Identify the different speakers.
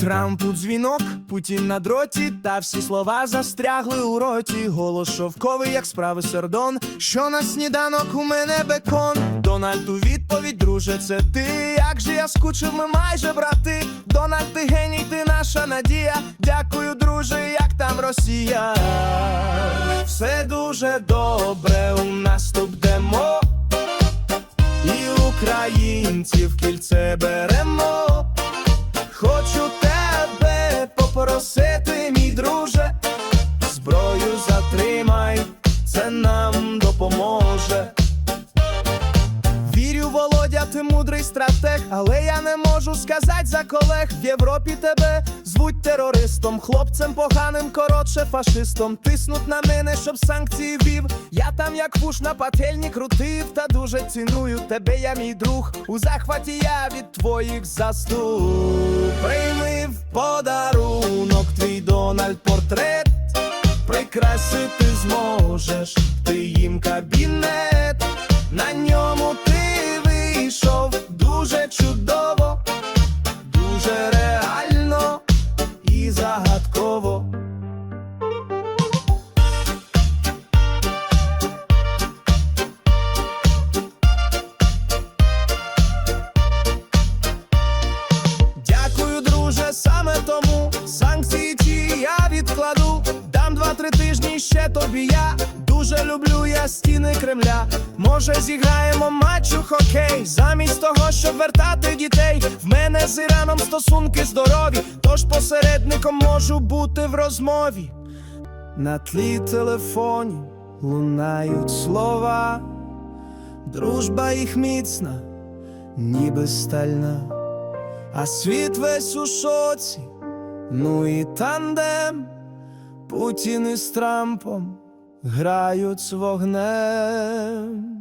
Speaker 1: тут дзвінок, Путін на дроті, та всі слова застрягли у роті. Голос шовковий, як справи сердон. Що на сніданок у мене бекон? Дональд у відповідь, друже, це ти. Як же я скучив, ми майже брати. Дональд, ти геній, ти наша надія. Дякую, друже, як там Росія. Все дуже добре, у наступ демо. І українців кільце беремо. Володя, ти мудрий стратег, але я не можу сказати за колег. В Європі тебе звуть терористом, хлопцем поганим, коротше, фашистом. Тиснуть на мене, щоб санкції вів. Я там, як вуш на пательні крутив, та дуже ціную тебе, я мій друг. У захваті я від твоїх заслуг. Прийми в подарунок твій Дональд портрет. Прикрасити зможеш загадково. Дякую, друже, саме тому санкції ті я відкладу. Дам два-три тижні ще тобі я. Дуже люблю я стіни Кремля. Може, зіграємо матч у хокей. Замість того, щоб вертати дітей. Мене з Іраном стосунки здорові. Тож посередником можу бути в розмові. На тлі телефонів лунають слова. Дружба їх міцна, ніби стальна. А світ весь у шоці, ну і тандем, Путін із Трампом грають з вогнем.